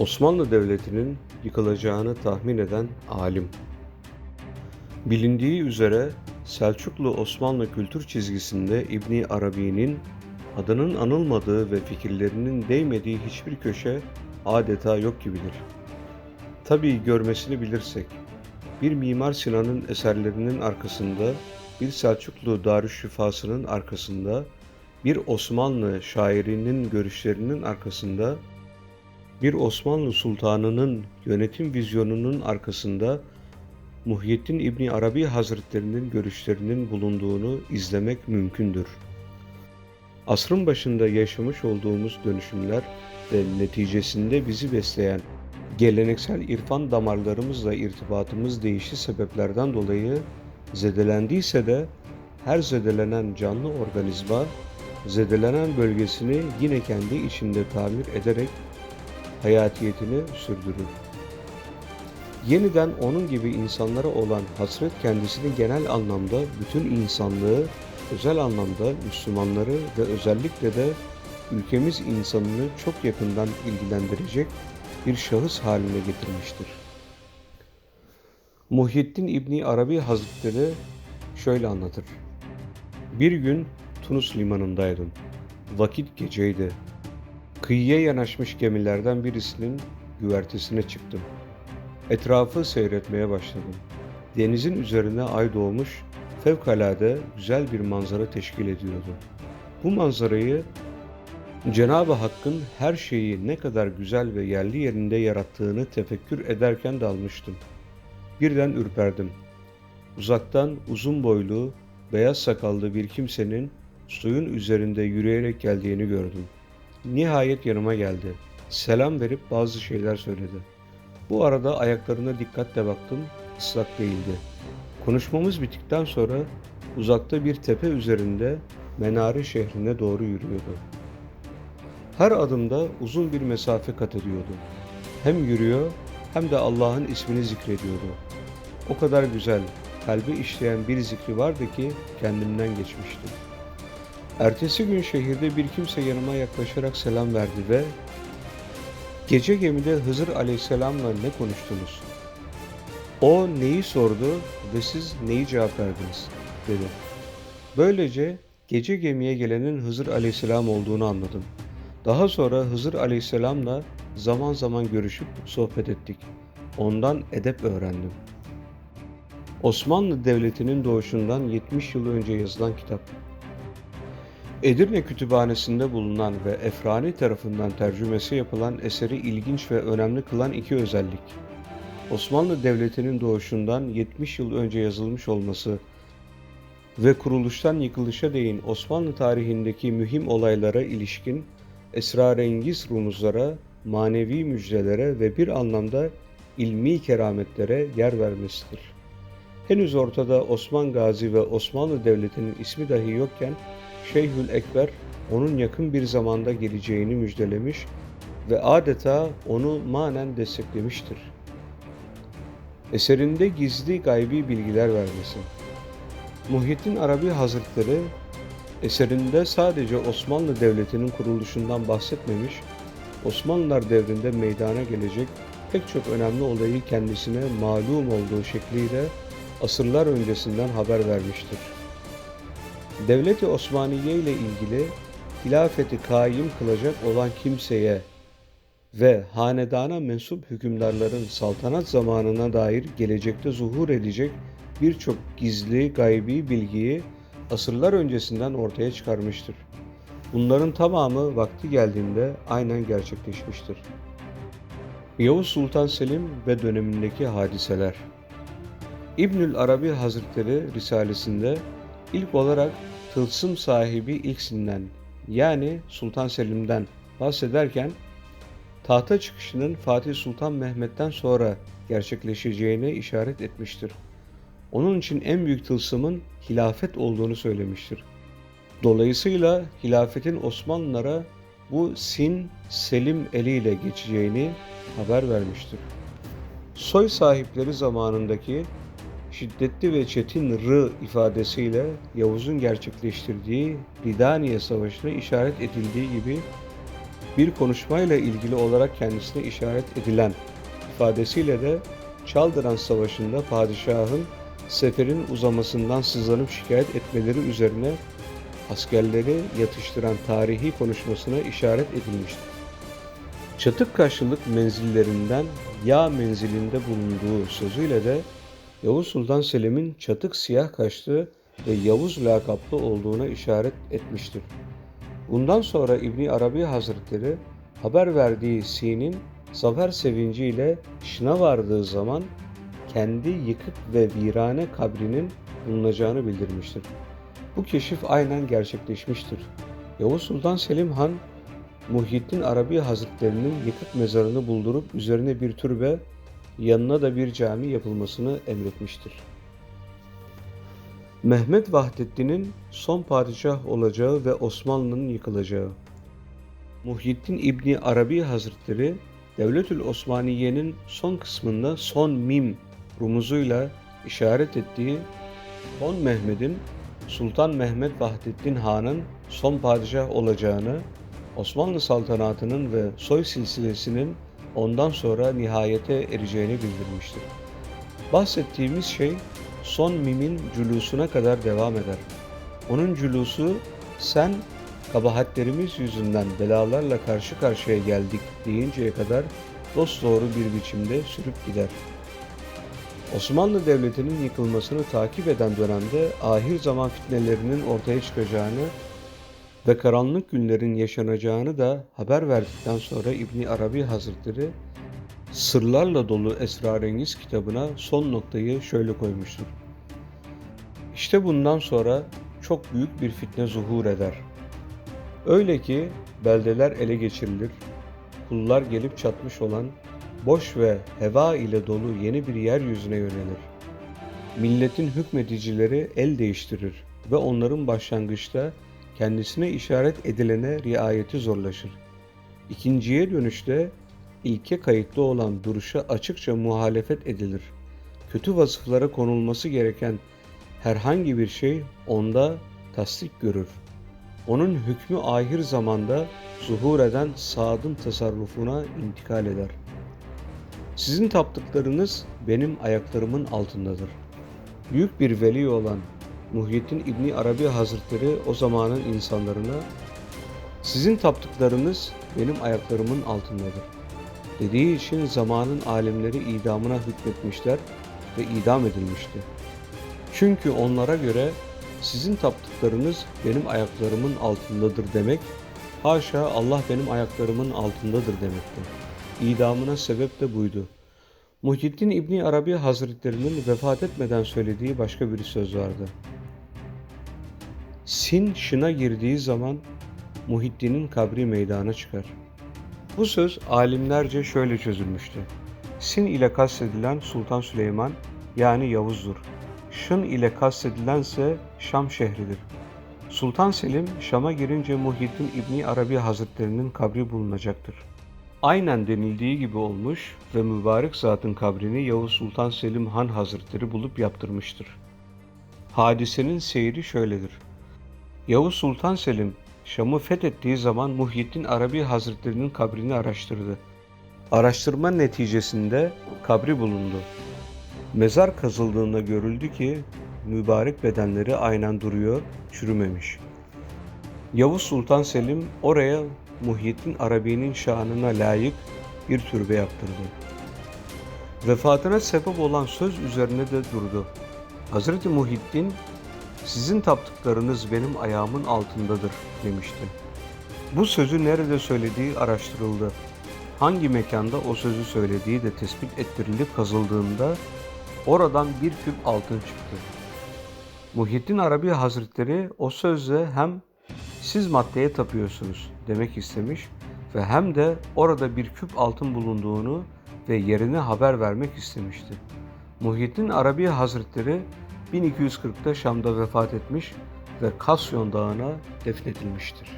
Osmanlı Devleti'nin yıkılacağını tahmin eden alim. Bilindiği üzere Selçuklu Osmanlı kültür çizgisinde İbni Arabi'nin adının anılmadığı ve fikirlerinin değmediği hiçbir köşe adeta yok gibidir. Tabii görmesini bilirsek, bir Mimar Sinan'ın eserlerinin arkasında, bir Selçuklu Darüşşifası'nın arkasında, bir Osmanlı şairinin görüşlerinin arkasında, bir Osmanlı sultanının yönetim vizyonunun arkasında Muhyiddin İbni Arabi Hazretlerinin görüşlerinin bulunduğunu izlemek mümkündür. Asrın başında yaşamış olduğumuz dönüşümler ve neticesinde bizi besleyen geleneksel irfan damarlarımızla irtibatımız değişi sebeplerden dolayı zedelendiyse de her zedelenen canlı organizma zedelenen bölgesini yine kendi içinde tamir ederek hayatiyetini sürdürür. Yeniden onun gibi insanlara olan hasret kendisini genel anlamda bütün insanlığı, özel anlamda Müslümanları ve özellikle de ülkemiz insanını çok yakından ilgilendirecek bir şahıs haline getirmiştir. Muhyiddin İbni Arabi Hazretleri şöyle anlatır. Bir gün Tunus limanındaydım. Vakit geceydi. Kıyıya yanaşmış gemilerden birisinin güvertesine çıktım. Etrafı seyretmeye başladım. Denizin üzerine ay doğmuş, fevkalade güzel bir manzara teşkil ediyordu. Bu manzarayı Cenab-ı Hakk'ın her şeyi ne kadar güzel ve yerli yerinde yarattığını tefekkür ederken dalmıştım. Birden ürperdim. Uzaktan uzun boylu, beyaz sakallı bir kimsenin suyun üzerinde yürüyerek geldiğini gördüm. Nihayet yanıma geldi. Selam verip bazı şeyler söyledi. Bu arada ayaklarına dikkatle baktım, ıslak değildi. Konuşmamız bittikten sonra uzakta bir tepe üzerinde Menare şehrine doğru yürüyordu. Her adımda uzun bir mesafe kat ediyordu. Hem yürüyor hem de Allah'ın ismini zikrediyordu. O kadar güzel, kalbi işleyen bir zikri vardı ki kendimden geçmişti. Ertesi gün şehirde bir kimse yanıma yaklaşarak selam verdi ve Gece gemide Hızır Aleyhisselam'la ne konuştunuz? O neyi sordu ve siz neyi cevap verdiniz? dedi. Böylece gece gemiye gelenin Hızır Aleyhisselam olduğunu anladım. Daha sonra Hızır Aleyhisselam'la zaman zaman görüşüp sohbet ettik. Ondan edep öğrendim. Osmanlı Devleti'nin doğuşundan 70 yıl önce yazılan kitap. Edirne Kütüphanesi'nde bulunan ve Efrani tarafından tercümesi yapılan eseri ilginç ve önemli kılan iki özellik. Osmanlı Devleti'nin doğuşundan 70 yıl önce yazılmış olması ve kuruluştan yıkılışa değin Osmanlı tarihindeki mühim olaylara ilişkin esrarengiz rumuzlara, manevi müjdelere ve bir anlamda ilmi kerametlere yer vermesidir. Henüz ortada Osman Gazi ve Osmanlı Devleti'nin ismi dahi yokken Şeyhül Ekber onun yakın bir zamanda geleceğini müjdelemiş ve adeta onu manen desteklemiştir. Eserinde gizli gaybi bilgiler vermesi. Muhyiddin Arabi Hazretleri eserinde sadece Osmanlı Devleti'nin kuruluşundan bahsetmemiş, Osmanlılar devrinde meydana gelecek pek çok önemli olayı kendisine malum olduğu şekliyle asırlar öncesinden haber vermiştir. Devleti Osmaniye ile ilgili hilafeti kaim kılacak olan kimseye ve hanedana mensup hükümdarların saltanat zamanına dair gelecekte zuhur edecek birçok gizli gaybi bilgiyi asırlar öncesinden ortaya çıkarmıştır. Bunların tamamı vakti geldiğinde aynen gerçekleşmiştir. Yavuz Sultan Selim ve dönemindeki hadiseler İbnül Arabi Hazretleri Risalesinde ilk olarak tılsım sahibi ilksinden yani Sultan Selim'den bahsederken tahta çıkışının Fatih Sultan Mehmet'ten sonra gerçekleşeceğine işaret etmiştir. Onun için en büyük tılsımın hilafet olduğunu söylemiştir. Dolayısıyla hilafetin Osmanlılara bu Sin Selim eliyle geçeceğini haber vermiştir. Soy sahipleri zamanındaki şiddetli ve çetin rı ifadesiyle Yavuz'un gerçekleştirdiği Ridaniye Savaşı'na işaret edildiği gibi bir konuşmayla ilgili olarak kendisine işaret edilen ifadesiyle de Çaldıran Savaşı'nda padişahın seferin uzamasından sızlanıp şikayet etmeleri üzerine askerleri yatıştıran tarihi konuşmasına işaret edilmiştir. Çatık karşılık menzillerinden yağ menzilinde bulunduğu sözüyle de Yavuz Sultan Selim'in çatık siyah kaşlı ve Yavuz lakaplı olduğuna işaret etmiştir. Bundan sonra İbni Arabi Hazretleri haber verdiği Sin'in zafer sevinciyle Şın'a vardığı zaman kendi yıkık ve virane kabrinin bulunacağını bildirmiştir. Bu keşif aynen gerçekleşmiştir. Yavuz Sultan Selim Han, Muhyiddin Arabi Hazretlerinin yıkık mezarını buldurup üzerine bir türbe, yanına da bir cami yapılmasını emretmiştir. Mehmet Vahdettin'in son padişah olacağı ve Osmanlı'nın yıkılacağı. Muhyiddin İbni Arabi Hazretleri, Devletül Osmaniye'nin son kısmında son mim rumuzuyla işaret ettiği son Mehmet'in Sultan Mehmet Vahdettin Han'ın son padişah olacağını, Osmanlı saltanatının ve soy silsilesinin ondan sonra nihayete ereceğini bildirmiştir. Bahsettiğimiz şey son mimin cülusuna kadar devam eder. Onun cülusu sen kabahatlerimiz yüzünden belalarla karşı karşıya geldik deyinceye kadar dosdoğru bir biçimde sürüp gider. Osmanlı Devleti'nin yıkılmasını takip eden dönemde ahir zaman fitnelerinin ortaya çıkacağını ve karanlık günlerin yaşanacağını da haber verdikten sonra İbni Arabi Hazretleri sırlarla dolu esrarengiz kitabına son noktayı şöyle koymuştur. İşte bundan sonra çok büyük bir fitne zuhur eder. Öyle ki beldeler ele geçirilir, kullar gelip çatmış olan boş ve heva ile dolu yeni bir yeryüzüne yönelir. Milletin hükmedicileri el değiştirir ve onların başlangıçta kendisine işaret edilene riayeti zorlaşır. İkinciye dönüşte ilke kayıtlı olan duruşa açıkça muhalefet edilir. Kötü vasıflara konulması gereken herhangi bir şey onda tasdik görür. Onun hükmü ahir zamanda zuhur eden Sad'ın tasarrufuna intikal eder. Sizin taptıklarınız benim ayaklarımın altındadır. Büyük bir veli olan Muhyiddin İbni Arabi Hazretleri o zamanın insanlarına sizin taptıklarınız benim ayaklarımın altındadır. Dediği için zamanın alimleri idamına hükmetmişler ve idam edilmişti. Çünkü onlara göre sizin taptıklarınız benim ayaklarımın altındadır demek, haşa Allah benim ayaklarımın altındadır demekti. İdamına sebep de buydu. Muhyiddin İbni Arabi Hazretlerinin vefat etmeden söylediği başka bir söz vardı. Sin şına girdiği zaman Muhiddin'in kabri meydana çıkar. Bu söz alimlerce şöyle çözülmüştü. Sin ile kastedilen Sultan Süleyman yani Yavuz'dur. Şın ile kastedilense Şam şehridir. Sultan Selim Şam'a girince Muhyiddin İbni Arabi Hazretlerinin kabri bulunacaktır. Aynen denildiği gibi olmuş ve mübarek zatın kabrini Yavuz Sultan Selim Han Hazretleri bulup yaptırmıştır. Hadisenin seyri şöyledir. Yavuz Sultan Selim Şam'ı fethettiği zaman Muhyiddin Arabi Hazretlerinin kabrini araştırdı. Araştırma neticesinde kabri bulundu. Mezar kazıldığında görüldü ki mübarek bedenleri aynen duruyor, çürümemiş. Yavuz Sultan Selim oraya Muhyiddin Arabi'nin şanına layık bir türbe yaptırdı. Vefatına sebep olan söz üzerine de durdu. Hazreti Muhyiddin sizin taptıklarınız benim ayağımın altındadır demişti. Bu sözü nerede söylediği araştırıldı. Hangi mekanda o sözü söylediği de tespit ettirilip kazıldığında oradan bir küp altın çıktı. Muhyiddin Arabi Hazretleri o sözle hem siz maddeye tapıyorsunuz demek istemiş ve hem de orada bir küp altın bulunduğunu ve yerini haber vermek istemişti. Muhyiddin Arabi Hazretleri 1240'da Şam'da vefat etmiş ve Kasyon Dağı'na defnedilmiştir.